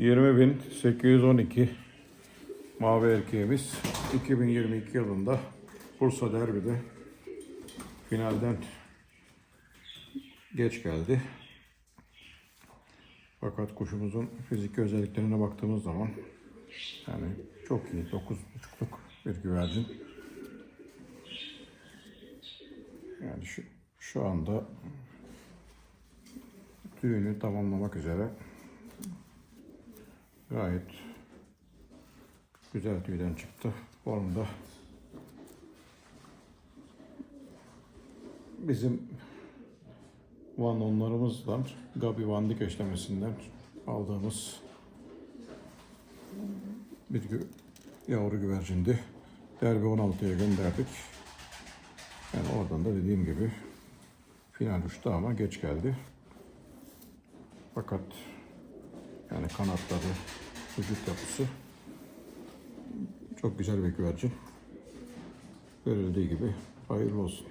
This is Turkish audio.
20.812 mavi erkeğimiz 2022 yılında Bursa Derbi'de finalden geç geldi. Fakat kuşumuzun fiziki özelliklerine baktığımız zaman yani çok iyi 9.5'luk bir güvercin. Yani şu, şu anda tüyünü tamamlamak üzere gayet güzel tüyden çıktı. Formda bizim Van onlarımızdan Gabi Van Dik eşlemesinden aldığımız bir yavru güvercindi. Derbi 16'ya gönderdik. Yani oradan da dediğim gibi final uçtu ama geç geldi. Fakat yani kanatları, vücut yapısı çok güzel bir güvercin. Görüldüğü gibi hayırlı olsun.